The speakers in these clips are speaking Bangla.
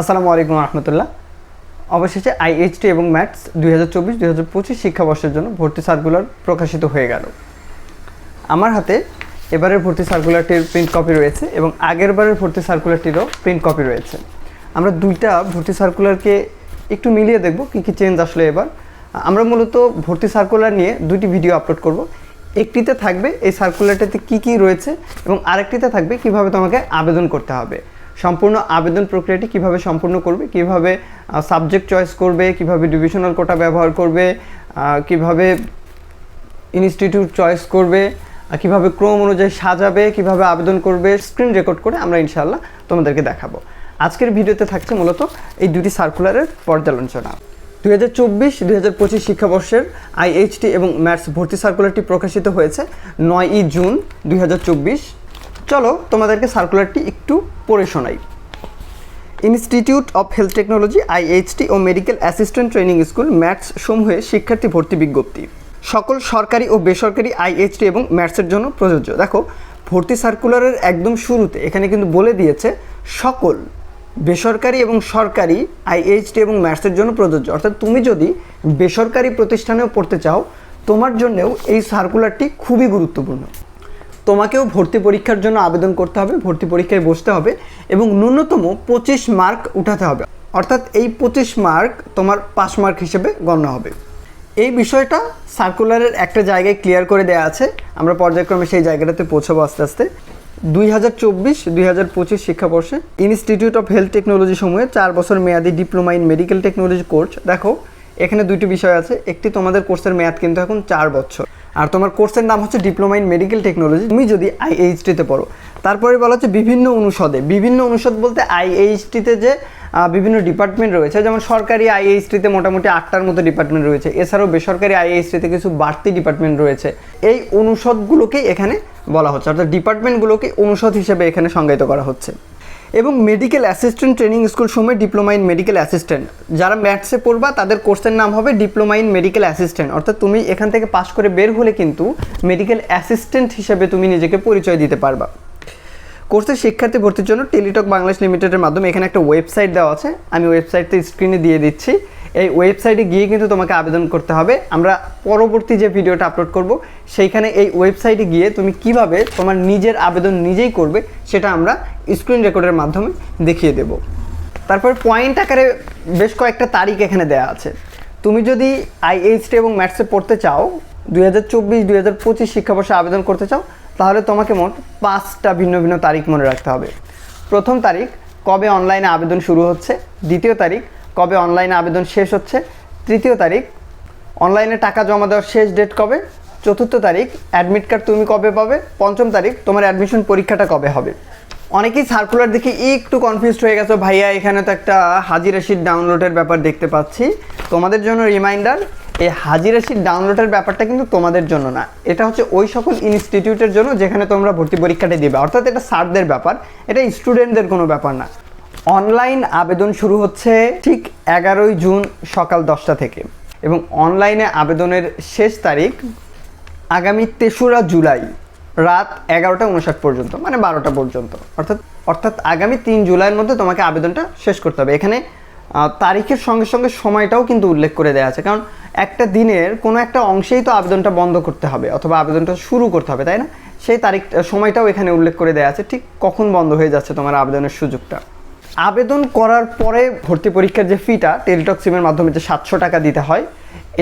আসসালামু আলাইকুম রহমতুল্লাহ। অবশেষে আইএইচটি এবং ম্যাথস দুই হাজার চব্বিশ, দুই হাজার পঁচিশ শিক্ষাবর্ষের জন্য ভর্তি সার্কুলার প্রকাশিত হয়ে গেল। আমার হাতে এবারের ভর্তি সার্কুলারটির প্রিন্ট কপি রয়েছে এবং আগের বারের ভর্তি সার্কুলারটিরও প্রিন্ট কপি রয়েছে। আমরা দুইটা ভর্তি সার্কুলারকে একটু মিলিয়ে দেখব কী কী চেঞ্জ আসলে এবার। আমরা মূলত ভর্তি সার্কুলার নিয়ে দুইটি ভিডিও আপলোড করব। একটিতে থাকবে এই সার্কুলারটাতে কী কী রয়েছে এবং আরেকটিতে থাকবে কীভাবে তোমাকে আবেদন করতে হবে। সম্পূর্ণ আবেদন প্রক্রিয়াটি কীভাবে সম্পূর্ণ করবে, কীভাবে সাবজেক্ট চয়েস করবে, কীভাবে ডিভিশনাল কোটা ব্যবহার করবে কীভাবে ইনস্টিটিউট চয়েস করবে কীভাবে ক্রম অনুযায়ী সাজাবে, কীভাবে আবেদন করবে স্ক্রিন রেকর্ড করে আমরা ইনশাল্লাহ তোমাদেরকে দেখাবো। আজকের ভিডিওতে থাকছে মূলত এই দুটি সার্কুলারের পর্যালোচনা। দুই হাজার চব্বিশ, দুই হাজার পঁচিশ শিক্ষাবর্ষের আইএইচটি এবং ম্যাথস ভর্তি সার্কুলারটি প্রকাশিত হয়েছে নয়ই জুন দুই হাজার চব্বিশ। চলো তোমাদেরকে সার্কুলারটি একটু পড়ে শোনাই। Institute of Health Technology IHT O medical assistant training school MATS সমূহে শিক্ষার্থী ভর্তি বিজ্ঞপ্তি। সকল সরকারি ও বেসরকারি আইএইচটি এবং ম্যাথসের জন্য প্রযোজ্য। দেখো, ভর্তি সার্কুলারের একদম শুরুতে এখানে কিন্তু বলে দিয়েছে, সকল বেসরকারি এবং সরকারি আইএইচটি এবং ম্যাথসের জন্য প্রযোজ্য। অর্থাৎ তুমি যদি বেসরকারি প্রতিষ্ঠানেও পড়তে চাও, তোমার জন্যেও এই সার্কুলারটি খুবই গুরুত্বপূর্ণ। তোমাকেও ভর্তি পরীক্ষার জন্য আবেদন করতে হবে, ভর্তি পরীক্ষায় বসতে হবে এবং ন্যূনতম পঁচিশ মার্ক উঠাতে হবে। অর্থাৎ এই পঁচিশ মার্ক তোমার পাস মার্ক হিসেবে গণ্য হবে। এই বিষয়টা সার্কুলারের একটা জায়গায় ক্লিয়ার করে দেওয়া আছে। আমরা পর্যায়ক্রমে সেই জায়গাটাতে পৌঁছাবো আস্তে আস্তে। দুই হাজার চব্বিশ, দুই হাজার পঁচিশ শিক্ষাবর্ষে ইনস্টিটিউট অফ হেলথ টেকনোলজি সমূহে চার বছর মেয়াদি diploma in medical technology course দেখো এখানে দুইটি বিষয় আছে। একটি তোমাদের কোর্সের মেয়াদ কিন্তু এখন চার বছর। আর তোমার কোর্সের নাম হচ্ছে ডিপ্লোমা ইন মেডিকেল টেকনোলজি তুমি যদি আইএইচটিতে পড়ো, তারপরে বলা হচ্ছে বিভিন্ন অনুষদে। বিভিন্ন অনুষদ বলতে আইএইচটিতে যে বিভিন্ন ডিপার্টমেন্ট রয়েছে, যেমন সরকারি আইএইচটিতে মোটামুটি আটটার মতো ডিপার্টমেন্ট রয়েছে। এছাড়াও বেসরকারি আইএইচটিতে কিছু বাড়তি ডিপার্টমেন্ট রয়েছে। এই অনুষদগুলোকেই এখানে বলা হচ্ছে। অর্থাৎ ডিপার্টমেন্টগুলোকে অনুষদ হিসেবে এখানে সংজ্ঞায়িত করা হচ্ছে। এবং মেডিকেল অ্যাসিস্ট্যান্ট ট্রেনিং স্কুল সময় ডিপ্লোমা ইন মেডিকেল অ্যাসিস্ট্যান্ট যারা ম্যাথসে পড়বা, তাদের কোর্সের নাম হবে ডিপ্লোমা ইন মেডিকেল অ্যাসিস্ট্যান্ট অর্থাৎ তুমি এখান থেকে পাশ করে বের হলে কিন্তু মেডিকেল অ্যাসিস্ট্যান্ট হিসেবে তুমি নিজেকে পরিচয় দিতে পারবা। কোর্সের শিক্ষার্থী ভর্তির জন্য টেলিটক বাংলাদেশ লিমিটেডের মাধ্যমে এখানে একটা ওয়েবসাইট দেওয়া আছে। আমি ওয়েবসাইটটা স্ক্রিনে দিয়ে দিচ্ছি। এই ওয়েবসাইটে গিয়ে কিন্তু তোমাকে আবেদন করতে হবে। আমরা পরবর্তী যে ভিডিওটা আপলোড করব, সেইখানে এই ওয়েবসাইটে গিয়ে তুমি কীভাবে তোমার নিজের আবেদন নিজেই করবে, সেটা আমরা স্ক্রিন রেকর্ডের মাধ্যমে দেখিয়ে দেব। তারপর পয়েন্ট আকারে বেশ কয়েকটা তারিখ এখানে দেওয়া আছে। তুমি যদি আইএইচটি এবং ম্যাথসে পড়তে চাও, দুই হাজার চব্বিশ, দুই হাজার পঁচিশ শিক্ষাবর্ষে আবেদন করতে চাও, তাহলে তোমাকে মোট পাঁচটা ভিন্ন ভিন্ন তারিখ মনে রাখতে হবে। প্রথম তারিখ, কবে অনলাইনে আবেদন শুরু হচ্ছে? দ্বিতীয় তারিখ কবে অনলাইনে আবেদন শেষ হচ্ছে? তৃতীয় তারিখ, অনলাইনে টাকা জমা দেওয়ার শেষ ডেট কবে? চতুর্থ তারিখ অ্যাডমিট কার্ড তুমি কবে পাবে? পঞ্চম তারিখ, তোমার অ্যাডমিশন পরীক্ষাটা কবে হবে? অনেকেই সার্কুলার দেখে একটু কনফিউজড হয়ে গেছো, ভাইয়া, এখানে তো একটা হাজিরা শিট ডাউনলোডের ব্যাপার দেখতে পাচ্ছি। তোমাদের জন্য রিমাইন্ডার এই হাজিরা শিট ডাউনলোডের ব্যাপারটা কিন্তু তোমাদের জন্য না। এটা হচ্ছে ওই সকল ইনস্টিটিউটের জন্য যেখানে তোমরা ভর্তি পরীক্ষাটা দিবে। অর্থাৎ এটা স্যারদের ব্যাপার, এটা স্টুডেন্টদের কোনো ব্যাপার না। অনলাইন আবেদন শুরু হচ্ছে ঠিক এগারোই জুন সকাল দশটা থেকে এবং অনলাইনে আবেদনের শেষ তারিখ আগামী তেসরা জুলাই রাত এগারোটা উনষাট পর্যন্ত মানে বারোটা পর্যন্ত। অর্থাৎ অর্থাৎ আগামী তিন জুলাইয়ের মধ্যে তোমাকে আবেদনটা শেষ করতে হবে। এখানে তারিখের সঙ্গে সঙ্গে সময়টাও কিন্তু উল্লেখ করে দেওয়া আছে। কারণ একটা দিনের কোনো একটা অংশেই তো আবেদনটা বন্ধ করতে হবে অথবা আবেদনটা শুরু করতে হবে, তাই না? সেই তারিখ, সময়টাও এখানে উল্লেখ করে দেওয়া আছে। ঠিক কখন বন্ধ হয়ে যাচ্ছে তোমার আবেদনের সুযোগটা? আবেদন করার পরে ভর্তি পরীক্ষার যে ফিটা টেলিটক সিমের মাধ্যমে যে সাতশো টাকা দিতে হয়,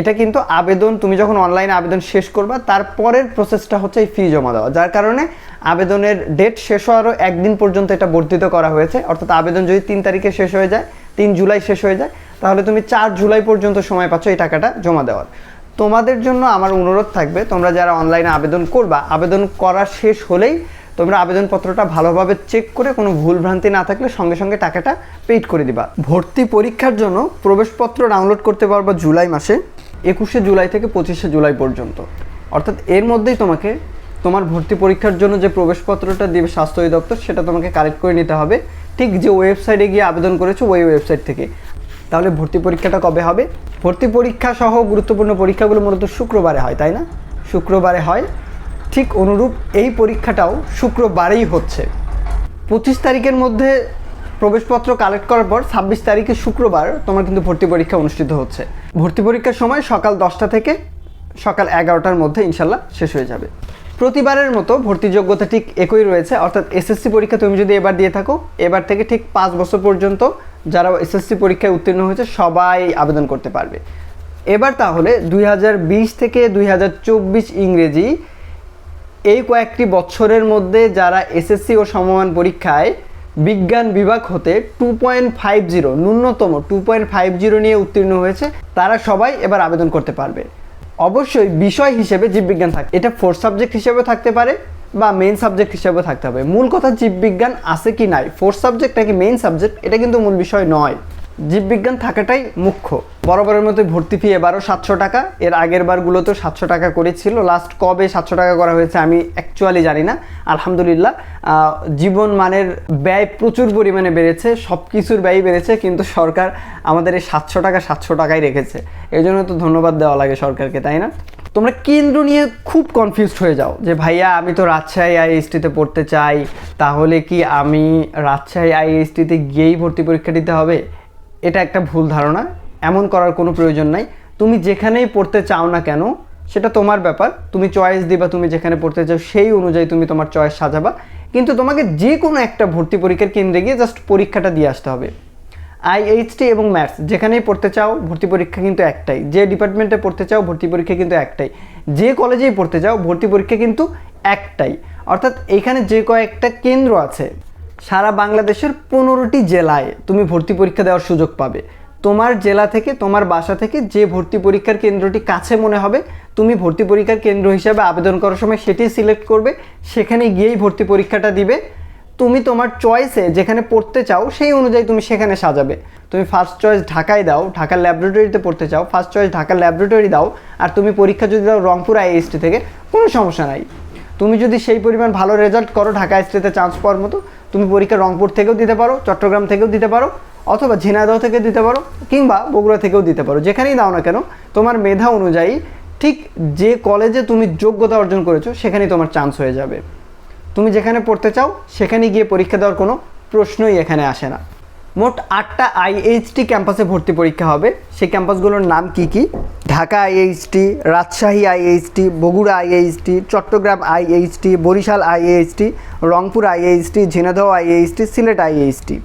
এটা কিন্তু আবেদন, তুমি যখন অনলাইনে আবেদন শেষ করবা তারপরের প্রসেসটা হচ্ছে এই ফি জমা দেওয়া। যার কারণে আবেদনের ডেট শেষ হওয়ারও একদিন পর্যন্ত এটা বর্ধিত করা হয়েছে। অর্থাৎ আবেদন যদি তিন তারিখে শেষ হয়ে যায়, তিন জুলাই শেষ হয়ে যায়, তাহলে তুমি চার জুলাই পর্যন্ত সময় পাচ্ছ এই টাকাটা জমা দেওয়ার। তোমাদের জন্য আমার অনুরোধ থাকবে, তোমরা যারা অনলাইনে আবেদন করবা, আবেদন করা শেষ হলেই তোমরা আবেদনপত্রটা ভালোভাবে চেক করে কোনো ভুলভ্রান্তি না থাকলে সঙ্গে সঙ্গে টাকাটা পেইড করে দিবা। ভর্তি পরীক্ষার জন্য প্রবেশপত্র ডাউনলোড করতে পারবা জুলাই মাসে, একুশে জুলাই থেকে পঁচিশে জুলাই পর্যন্ত। অর্থাৎ এর মধ্যেই তোমাকে তোমার ভর্তি পরীক্ষার জন্য যে প্রবেশপত্রটা দিবে স্বাস্থ্য অধিদপ্তর, সেটা তোমাকে কালেক্ট করে নিতে হবে। ঠিক যে ওয়েবসাইটে গিয়ে আবেদন করেছ, ওই ওয়েবসাইট থেকে। তাহলে ভর্তি পরীক্ষাটা কবে হবে? ভর্তি পরীক্ষা সহ গুরুত্বপূর্ণ পরীক্ষাগুলো মূলত শুক্রবারে হয়, তাই না? শুক্রবারে হয়। ঠিক অনুরূপ এই পরীক্ষাটাও শুক্রবারেই হচ্ছে। পঁচিশ তারিখের মধ্যে প্রবেশপত্র কালেক্ট করার পর ছাব্বিশ তারিখে শুক্রবার তোমার কিন্তু ভর্তি পরীক্ষা অনুষ্ঠিত হচ্ছে। ভর্তি পরীক্ষার সময় সকাল দশটা থেকে সকাল এগারোটার মধ্যে ইনশাল্লাহ শেষ হয়ে যাবে। প্রতিবারের মতো ভর্তি যোগ্যতা ঠিক একই রয়েছে, অর্থাৎ এসএসসি পরীক্ষা তুমি যদি এবার দিয়ে থাকো, এবার থেকে ঠিক পাঁচ বছর পর্যন্ত যারা এসএসসি পরীক্ষায় উত্তীর্ণ হয়েছে সবাই আবেদন করতে পারবে। এবার তাহলে দুই হাজার বিশ থেকে দুই হাজার চব্বিশ ইংরেজি এই কয়েকটি বছরের মধ্যে যারা এসএসসি ও সমমান পরীক্ষায় বিজ্ঞান বিভাগ হতে টু পয়েন্ট ফাইভ জিরো ন্যূনতম টু পয়েন্ট ফাইভ জিরো নিয়ে উত্তীর্ণ হয়েছে, তারা সবাই এবার আবেদন করতে পারবে। অবশ্যই বিষয় হিসেবে জীববিজ্ঞান থাকে এটা ফোর্থ সাবজেক্ট হিসেবে থাকতে পারে বা মেইন সাবজেক্ট হিসেবে থাকতে হবে। মূল কথা জীববিজ্ঞান আছে কি নাই? ফোর্থ সাবজেক্ট নাকি মেইন সাবজেক্ট এটা কিন্তু মূল বিষয় নয়। জীববিজ্ঞান থাকাটাই মুখ্য। বরাবরের মতো ভর্তি ফি এবারও সাতশো টাকা, এর আগের বারগুলোতেও সাতশো টাকা করেছিল। লাস্ট কবে সাতশো টাকা করা হয়েছে আমি অ্যাকচুয়ালি জানি না। আলহামদুলিল্লাহ জীবন মানের ব্যয় প্রচুর পরিমাণে বেড়েছে সব কিছুর ব্যয় বেড়েছে, কিন্তু সরকার আমাদের এই সাতশো টাকা সাতশো টাকাই রেখেছে। এই জন্য তো ধন্যবাদ দেওয়া লাগে সরকারকে, তাই না? তোমরা কেন্দ্র নিয়ে খুব কনফিউজড হয়ে যাও যে, ভাইয়া, আমি তো রাজশাহী আইএসটিতে পড়তে চাই, তাহলে কি আমি রাজশাহী আইএসটিতে গিয়েই ভর্তি পরীক্ষা দিতে হবে? এটা একটা ভুল ধারণা, এমন করার কোনো প্রয়োজন নাই। তুমি যেখানেই পড়তে চাও না কেন, সেটা তোমার ব্যাপার। তুমি চয়েস দিবা, তুমি যেখানে পড়তে চাও, সেই অনুযায়ী তুমি তোমার চয়েস সাজাবা। কিন্তু তোমাকে যে কোনো একটা ভর্তি পরীক্ষার কেন্দ্রে গিয়ে জাস্ট পরীক্ষাটা দিয়ে আসতে হবে। আইএইচটি এবং ম্যাথস যেখানেই পড়তে চাও, ভর্তি পরীক্ষা কিন্তু একটাই। যে ডিপার্টমেন্টে পড়তে চাও, ভর্তি পরীক্ষা কিন্তু একটাই। যে কলেজেই পড়তে চাও, ভর্তি পরীক্ষা কিন্তু একটাই। অর্থাৎ এখানে যে কয়েকটা কেন্দ্র আছে সারা বাংলাদেশের পনেরোটি জেলায় তুমি ভর্তি পরীক্ষা দেওয়ার সুযোগ পাবে। তোমার জেলা থেকে, তোমার বাসা থেকে যে ভর্তি পরীক্ষার কেন্দ্রটি কাছে মনে হবে, তুমি ভর্তি পরীক্ষার কেন্দ্র হিসাবে আবেদন করার সময় সেটি সিলেক্ট করবে, সেখানে গিয়েই ভর্তি পরীক্ষাটা দিবে। তুমি তোমার চয়েসে যেখানে পড়তে চাও, সেই অনুযায়ী তুমি সেখানে সাজাবে। তুমি ফার্স্ট চয়েস ঢাকায় দাও, ঢাকার ল্যাবরেটরিতে পড়তে চাও ফার্স্ট চয়েস ঢাকার ল্যাবরেটরি দাও, আর তুমি পরীক্ষা যদি দাও রংপুর আইএসটি থেকে, কোনো সমস্যা নাই। তুমি যদি সেই পরিমাণ ভালো রেজাল্ট করো ঢাকা আইএসটিতে চান্স পাওয়ার মতো, তুমি পরীক্ষা রংপুর থেকেও দিতে পারো, চট্টগ্রাম থেকেও দিতে পারো, অথবা ঝিনাইদহ থেকে দিতে পারো, কিংবা বগুড়া থেকেও দিতে পারো, যেখানেই দাও না কেন, তোমার মেধা অনুযায়ী ঠিক যে কলেজে তুমি যোগ্যতা অর্জন করেছ, সেখানেই তোমার চান্স হয়ে যাবে। তুমি যেখানে পড়তে চাও, সেখানে গিয়ে পরীক্ষা দেওয়ার কোনো প্রশ্নই এখানে আসে না। মোট আটটা আইএইচটি ক্যাম্পাসে ভর্তি পরীক্ষা হবে সেই ক্যাম্পাসগুলোর নাম কি কি Dhaka IHT Rajshahi IHT Bogura IHT Chattogram IHT Barishal IHT Rangpur IHT Jhenaidah IHT Sylhet IHT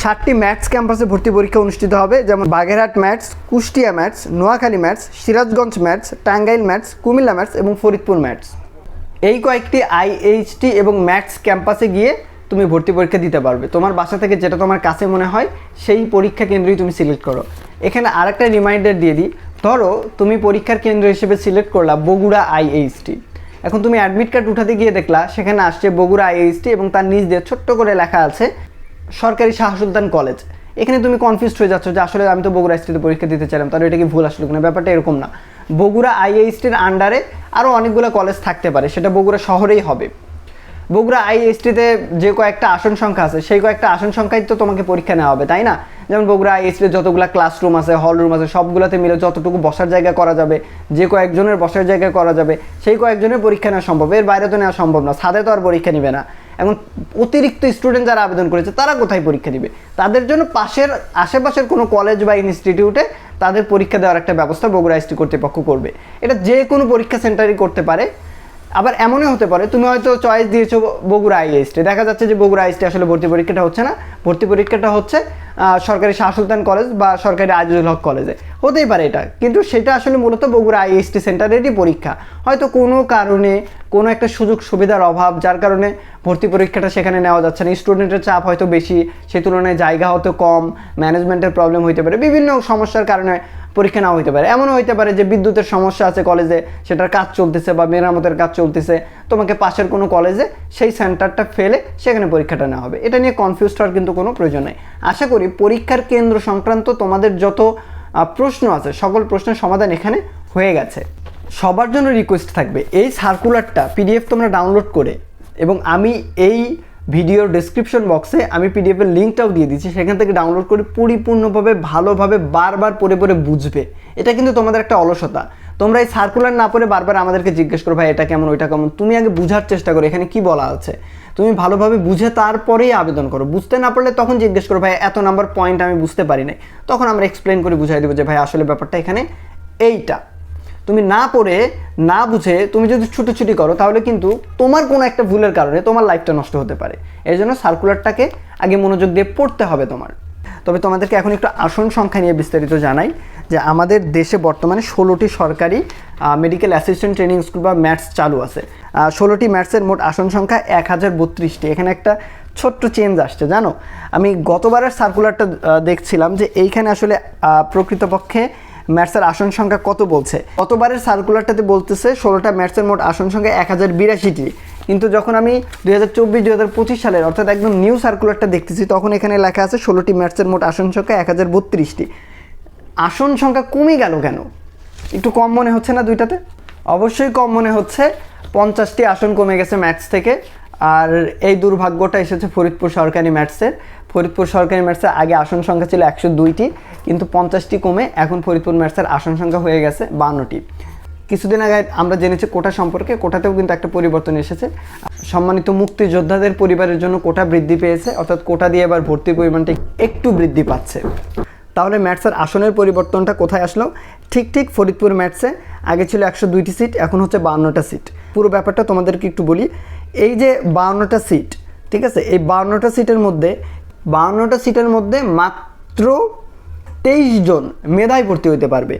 ষাটটি ম্যাথস ক্যাম্পাসে ভর্তি পরীক্ষা অনুষ্ঠিত হবে যেমন Bagerhat MATS Kushtia MATS Noakhali MATS Sirajganj MATS Tangail MATS Comilla MATS এবং ফরিদপুর ম্যাথস এই কয়েকটি আইএইচটি এবং ম্যাথস ক্যাম্পাসে গিয়ে তুমি ভর্তি পরীক্ষা দিতে পারবে। তোমার বাসা থেকে যেটা তোমার কাছে মনে হয়, সেই পরীক্ষা কেন্দ্রই তুমি সিলেক্ট করো। এখানে আরেকটা রিমাইন্ডার দিয়ে দিই। ধরো, তুমি পরীক্ষার কেন্দ্র হিসেবে সিলেক্ট করলা বগুড়া আইএইচটি এখন তুমি অ্যাডমিট কার্ড উঠাতে গিয়ে দেখলা, সেখানে আসছে বগুড়া আইএইচটি এবং তার নিচ দিয়ে ছোট্ট করে লেখা আছে, সরকারি শাহ সুলতান কলেজ এখানে তুমি কনফিউজ হয়ে যাচ্ছ যে আসলে আমি তো বগুড়া আইএসটিতে পরীক্ষা দিতে চাইলাম, তাহলে এটা কি ভুল আসলো কিনা? ব্যাপারটা এরকম না। বগুড়া আইএইচটির আন্ডারে আরও অনেকগুলো কলেজ থাকতে পারে, সেটা বগুড়া শহরেই হবে। বগুড়া আইএসটিতে যে কয়েকটা আসন সংখ্যা আছে, সেই কয়েকটা আসন সংখ্যায় তো তোমাকে পরীক্ষা নেওয়া হবে, তাই না? যেমন বগুড়া আইএসটিতে যতগুলো ক্লাসরুম আছে হল রুম আছে, সবগুলোতে মিলে যতটুকু বসার জায়গা করা যাবে, যে কয়েকজনের বসার জায়গা করা যাবে, সেই কয়েকজনের পরীক্ষা নেওয়া সম্ভব। এর বাইরে তো নেওয়া সম্ভব না সাদে তো আর পরীক্ষা নেবে না। এখন অতিরিক্ত স্টুডেন্ট যারা আবেদন করেছে, তারা কোথায় পরীক্ষা দিবে? তাদের জন্য পাশের, আশেপাশের কোনো কলেজ বা ইনস্টিটিউটে তাদের পরীক্ষা দেওয়ার একটা ব্যবস্থা বগুড়া এসটি কর্তৃপক্ষ করবে। এটা যে কোনো পরীক্ষা সেন্টারই করতে পারে। আবার এমনই হতে পারে, তুমি হয়তো চয়েস দিয়েছ বগুড়া আইএসটি দেখা যাচ্ছে যে বগুড়া আইএসটি আসলে ভর্তি পরীক্ষাটা হচ্ছে না। ভর্তি পরীক্ষাটা হচ্ছে সরকারি শাহ সুলতান কলেজ বা সরকারি আজিজুল হক কলেজে হতেই পারে এটা, কিন্তু সেটা আসলে মূলত বগুড়া আইএসটি সেন্টারেরই পরীক্ষা। হয়তো কোনো কারণে, কোনো একটা সুযোগ সুবিধার অভাব, যার কারণে ভর্তি পরীক্ষাটা সেখানে নেওয়া যাচ্ছে না। স্টুডেন্টের চাপ হয়তো বেশি সেই তুলনায় জায়গা হয়তো কম ম্যানেজমেন্টের প্রবলেম হইতে পারে। বিভিন্ন সমস্যার কারণে পরীক্ষা নাও হইতে পারে। এমনও হইতে পারে যে বিদ্যুতের সমস্যা আছে কলেজে সেটার কাজ চলতেছে বা মেরামতের কাজ চলতেছে, তোমাকে পাশের কোনো কলেজে সেই সেন্টারটা ফেলে সেখানে পরীক্ষাটা নেওয়া হবে। এটা নিয়ে কনফিউজ হওয়ার কিন্তু কোনো প্রয়োজন নেই। আশা করি পরীক্ষার কেন্দ্র সংক্রান্ত তোমাদের যত প্রশ্ন আছে, সকল প্রশ্নের সমাধান এখানে হয়ে গেছে। সবার জন্য রিকোয়েস্ট থাকবে, এই সার্কুলারটা পিডিএফ তোমরা ডাউনলোড করে এবং আমি এই ভিডিওর ডেসক্রিপশন বক্সে আমি পিডিএফের লিঙ্কটাও দিয়ে দিচ্ছি, সেখান থেকে ডাউনলোড করে পরিপূর্ণভাবে, ভালোভাবে, বারবার পড়ে পড়ে বুঝবে। এটা কিন্তু তোমাদের একটা অলসতা। তোমরা এই সার্কুলার না পড়ে বারবার আমাদেরকে জিজ্ঞেস করো, ভাই, এটা কেমন, ওইটা কেমন? তুমি আগে বোঝার চেষ্টা করো, এখানে কি বলা আছে? তুমি ভালোভাবে বুঝে তারপরেই আবেদন করো। বুঝতে না পারলে তখন জিজ্ঞেস করো, ভাই, এত নাম্বার পয়েন্ট আমি বুঝতে পারি নাই। তখন আমরা এক্সপ্লেন করে বুঝাই দেবো যে, ভাই, আসলে ব্যাপারটা এখানে এইটা। তুমি না পড়ে, না বুঝে তুমি যদি ছুটোছুটি করো, তাহলে কিন্তু তোমার কোনো একটা ভুলের কারণে তোমার লাইফটা নষ্ট হতে পারে। এই জন্য সার্কুলারটাকে আগে মনোযোগ দিয়ে পড়তে হবে তোমার। তবে তোমাদেরকে এখন একটু আসন সংখ্যা নিয়ে বিস্তারিত জানাই, যে আমাদের দেশে বর্তমানে ষোলোটি সরকারি মেডিকেল অ্যাসিস্ট্যান্ট ট্রেনিং স্কুল বা ম্যাথস চালু আছে। ষোলোটি ম্যাথসের মোট আসন সংখ্যা এক হাজার বত্রিশটি। এখানে একটা ছোট্ট চেঞ্জ আসছে, জানো? আমি গতবারের সার্কুলারটা দেখছিলাম যে এইখানে আসলে প্রকৃতপক্ষে ম্যাথসের আসন সংখ্যা কত বলছে? গতবারের সার্কুলারটাতে বলতেছে ষোলোটা ম্যাথসের মোট আসন সংখ্যা এক হাজার বিরাশিটি। কিন্তু যখন আমি দুই হাজার চব্বিশ, দুই হাজার পঁচিশ সালের অর্থাৎ একদম নিউ সার্কুলারটা দেখতেছি, তখন এখানে লেখা আছে ষোলোটি ম্যাথসের মোট আসন সংখ্যা এক হাজার বত্রিশটি। আসন সংখ্যা কমে গেল কেন? একটু কম মনে হচ্ছে না দুইটাতে? অবশ্যই কম মনে হচ্ছে, পঞ্চাশটি আসন কমে গেছে ম্যাথস থেকে। আর এই দুর্ভাগ্যটা এসেছে ফরিদপুর সরকারি ম্যাথসের ফরিদপুর সরকারি ম্যাথসের আগে আসন সংখ্যা ছিল একশো দুইটি, কিন্তু পঞ্চাশটি কমে এখন ফরিদপুর ম্যাথসের আসন সংখ্যা হয়ে গেছে বান্নটি। কিছুদিন আগে আমরা জেনেছি কোটা সম্পর্কে, কোটাতেও কিন্তু একটা পরিবর্তন এসেছে। সম্মানিত মুক্তিযোদ্ধাদের পরিবারের জন্য কোটা বৃদ্ধি পেয়েছে, অর্থাৎ কোটা দিয়ে এবার ভর্তির পরিমাণটা একটু বৃদ্ধি পাচ্ছে। তাহলে ম্যাথসের আসনের পরিবর্তনটা কোথায় আসলো? ঠিক ঠিক ফরিদপুর ম্যাথসে আগে ছিল একশো দুইটি সিট, এখন হচ্ছে বাউন্নটা সিট। পুরো ব্যাপারটা তোমাদেরকে একটু বলি। এই যে বাউন্নটা সিট, ঠিক আছে? এই বাউন্নটা সিটের মধ্যে বাউন্নটা সিটের মধ্যে মাত্র তেইশ জন মেধায় ভর্তি হতে পারবে।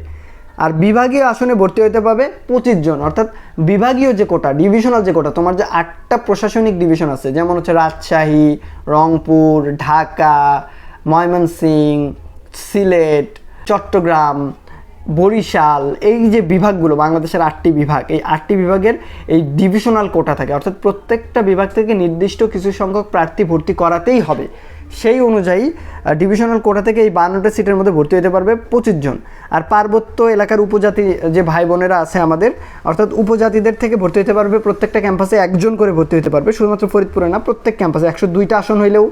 আর বিভাগীয় আসনে ভর্তি হতে পারবে পঁচিশ জন। অর্থাৎ বিভাগীয় যে কোটা ডিভিশনাল যে কোটা, তোমার যে আটটা প্রশাসনিক ডিভিশন আছে, যেমন হচ্ছে রাজশাহী, রংপুর, ঢাকা ময়মনসিংহ সিলেট, চট্টগ্রাম, বরিশাল, এই যে বিভাগগুলো, বাংলাদেশের আটটি বিভাগ, এই আটটি বিভাগের এই ডিভিশনাল কোটা থাকে। অর্থাৎ প্রত্যেকটা বিভাগ থেকে নির্দিষ্ট কিছু সংখ্যক প্রার্থী ভর্তি করাতেই হবে। সেই অনুযায়ী ডিভিশনাল কোটা থেকে এই বান্নটা সিটের মধ্যে ভর্তি হতে পারবে পঁচিশ জন। আর পার্বত্য এলাকার উপজাতি যে ভাই বোনেরা আছে আমাদের, অর্থাৎ উপজাতিদের থেকে ভর্তি হতে পারবে প্রত্যেকটা ক্যাম্পাসে একজন করে ভর্তি হতে পারবে। শুধুমাত্র ফরিদপুরে না, প্রত্যেক ক্যাম্পাসে একশো দুইটা আসন হইলেও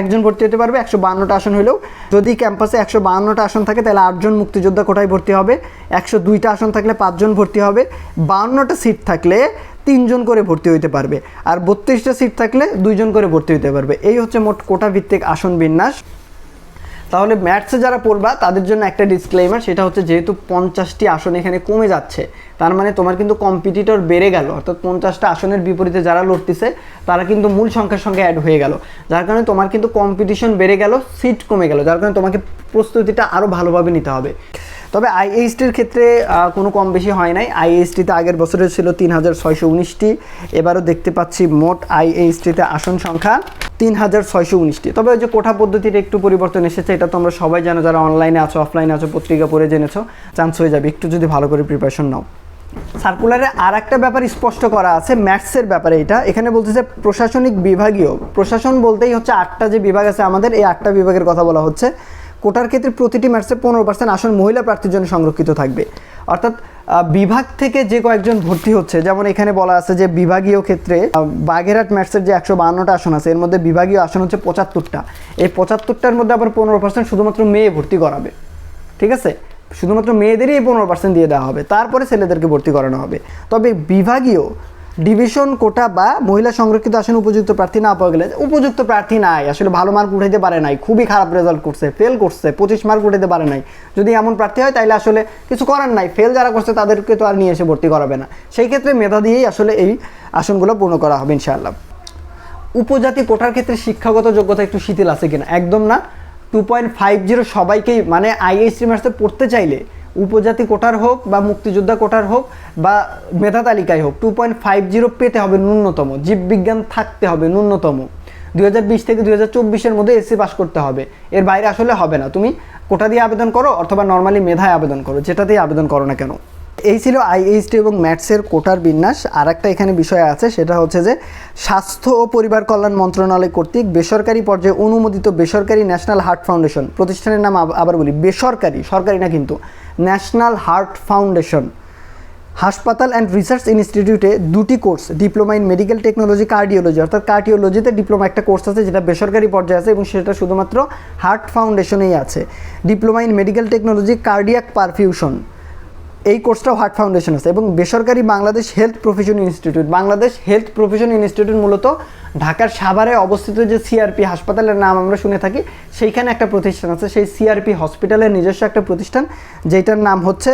একজন ভর্তি হতে পারবে, একশো বান্নটা আসন হইলেও। যদি ক্যাম্পাসে একশো বাহান্নটা আসন থাকে, তাহলে আটজন মুক্তিযোদ্ধা কোটায় ভর্তি হবে, একশো দুইটা আসন থাকলে পাঁচজন ভর্তি হবে। বাহান্নটা সিট থাকলে তিনজন করে ভর্তি হইতে পারবে। আর বত্রিশটা সিট থাকলে দুইজন করে ভর্তি হইতে পারবে। এই হচ্ছে মোট কোটা ভিত্তিক আসন বিন্যাস। তাহলে ম্যাথসে যারা পড়বা, তাদের জন্য একটা ডিসক্লেমার সেটা হচ্ছে যেহেতু পঞ্চাশটি আসন এখানে কমে যাচ্ছে, তার মানে তোমার কিন্তু কম্পিটিটর বেড়ে গেল। অর্থাৎ পঞ্চাশটা আসনের বিপরীতে যারা লড়তেছে, তারা কিন্তু মূল সংখ্যার সঙ্গে অ্যাড হয়ে গেল। যার কারণে তোমার কিন্তু কম্পিটিশন বেড়ে গেল সিট কমে গেল। যার কারণে তোমাকে প্রস্তুতিটা আরও ভালোভাবে নিতে হবে। তবে আইএইচটির ক্ষেত্রে কোনো কম বেশি হয় নাই। আইএইচটিতে আগের বছরে ছিল তিন হাজার ছয়শো উনিশটি, এবারও দেখতে পাচ্ছি মোট আইএইচটিতে আসন সংখ্যা তিন হাজার ছয়শো উনিশটি। তবে ওই যে কোঠা পদ্ধতির একটু পরিবর্তন এসেছে, এটা তোমরা সবাই জানো, যারা অনলাইনে আছো, অফলাইনে আছো, পত্রিকা পড়ে জেনেছো চান্স হয়ে যাবে। একটু যদি ভালো করে প্রিপারেশন নাও। সার্কুলারে আর একটা ব্যাপার স্পষ্ট করা আছে ম্যাথসের ব্যাপারে এটা। এখানে বলতেছে প্রশাসনিক বিভাগীয়। প্রশাসন বলতেই হচ্ছে আটটা যে বিভাগ আছে আমাদের, এই আটটা বিভাগের কথা বলা হচ্ছে। কোটার ক্ষেত্রে প্রতিটি ম্যাথসে পনেরো পার্সেন্ট আসন মহিলা প্রার্থীর জন্য সংরক্ষিত থাকবে। অর্থাৎ বিভাগ থেকে যে কয়েকজন ভর্তি হচ্ছে যেমন এখানে বলা আছে যে বিভাগীয় ক্ষেত্রে আহ, বাগেরহাট ম্যাথসের যে একশো বাহান্নটা আসন আছে এর মধ্যে বিভাগীয় আসন হচ্ছে পঁচাত্তরটা। এই পঁচাত্তরটার মধ্যে আবার পনেরো পার্সেন্ট শুধুমাত্র মেয়ে ভর্তি করাবে। ঠিক আছে? শুধুমাত্র মেয়েদেরই এই পনেরো পার্সেন্ট দিয়ে দেওয়া হবে। তারপরে ছেলেদেরকে ভর্তি করানো হবে। তবে বিভাগীয় ডিভিশন কোটা বা মহিলা সংরক্ষিত আসন উপযুক্ত প্রার্থী না পাওয়া গেলে উপযুক্ত প্রার্থী নাই। আসলে ভালো মার্ক উঠাইতে পারে নাই। খুবই খারাপ রেজাল্ট করছে ফেল করছে, পঁচিশ মার্ক উঠাইতে পারে নাই। যদি এমন প্রার্থী হয় তাহলে আসলে কিছু করার নাই। ফেল যারা করছে, তাদেরকে তো আর নিয়ে এসে ভর্তি করাবে না। সেই ক্ষেত্রে মেধা দিয়েই আসলে এই আসনগুলো পূর্ণ করা হবে ইনশাআল্লাহ। উপজাতি কোটার ক্ষেত্রে শিক্ষাগত যোগ্যতা একটু শিথিল আছে কিনা? একদম না। টু পয়েন্ট ফাইভ জিরো সবাইকেই মানে আইএসসি মার্সে পড়তে চাইলে উপজাতি কোটার হোক বা মুক্তিযোদ্ধা কোটার হোক বা মেধা তালিকায় হোক টু পয়েন্ট ফাইভ জিরো পেতে হবে ন্যূনতম। জীববিজ্ঞান থাকতে হবে ন্যূনতম। দুই হাজার বিশ থেকে দুই হাজার চব্বিশের মধ্যে এসসি পাস করতে হবে। এর বাইরে আসলে হবে না। তুমি কোটা দিয়ে আবেদন করো অথবা নর্মালি মেধায় আবেদন করো, যেটাতেই আবেদন করো না কেন। এই ছিল আইএইচটি এবং ম্যাথসের কোটার বিন্যাস। আর একটা এখানে বিষয় আছে, সেটা হচ্ছে যে স্বাস্থ্য ও পরিবার কল্যাণ মন্ত্রণালয় কর্তৃক বেসরকারি পর্যায়ে অনুমোদিত বেসরকারি ন্যাশনাল হার্ট ফাউন্ডেশন, প্রতিষ্ঠানের নাম আবার বলি, বেসরকারি, সরকারি না কিন্তু, ন্যাশনাল হার্ট ফাউন্ডেশন। হাসপাতাল অ্যান্ড রিসার্চ ইনস্টিটিউটে দুটি course, diploma in medical technology cardiology, অর্থাৎ কার্ডিওলজিতে ডিপ্লোমা একটা কোর্স আছে, যেটা বেসরকারি পর্যায়ে আছে এবং সেটা শুধুমাত্র হার্ট ফাউন্ডেশনেই আছে। Diploma in medical technology, cardiac perfusion. এই কোর্সটাও হার্ট ফাউন্ডেশন আছে এবং বেসরকারি Bangladesh Health Profession Institute, Bangladesh Health Profession Institute মূলত ঢাকার সাভারে অবস্থিত যে সিআরপি হাসপাতালের নাম আমরা শুনে থাকি, সেইখানে একটা প্রতিষ্ঠান আছে, সেই সিআরপি হসপিটালের নিজস্ব একটা প্রতিষ্ঠান যেটার নাম হচ্ছে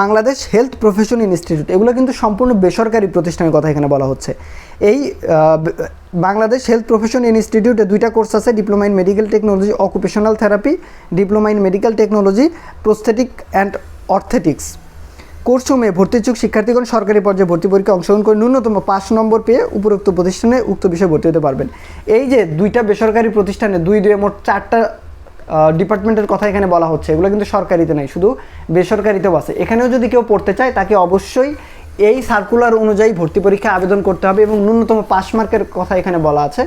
বাংলাদেশ হেলথ প্রফেশন ইনস্টিটিউট। এগুলো কিন্তু সম্পূর্ণ বেসরকারি প্রতিষ্ঠানের কথা এখানে বলা হচ্ছে। এই বাংলাদেশ হেলথ প্রফেশন ইনস্টিটিউটে দুইটা কোর্স আছে, diploma in medical technology, occupational therapy, diploma in medical technology, prosthetic and orthotics. কোর্সসমূহে ভর্তি ইচ্ছুক শিক্ষার্থীগণ সরকারি পর্যায়ে ভর্তি পরীক্ষা অংশগ্রহণ করে ন্যূনতম পাঁচ নম্বর পেয়ে উপরোক্ত প্রতিষ্ঠানে উক্ত বিষয়ে ভর্তি হতে পারবেন। এই যে দুইটা বেসরকারি প্রতিষ্ঠানে দুই দুই মোট চারটা ডিপার্টমেন্টের কথা এখানে বলা হচ্ছে, এগুলো কিন্তু সরকারিতে নাই, শুধু বেসরকারিতেও আছে। এখানেও যদি কেউ পড়তে চায়, তাকে অবশ্যই এই সার্কুলার অনুযায়ী ভর্তি পরীক্ষা আবেদন করতে হবে এবং ন্যূনতম পাস মার্কের কথা এখানে বলা আছে।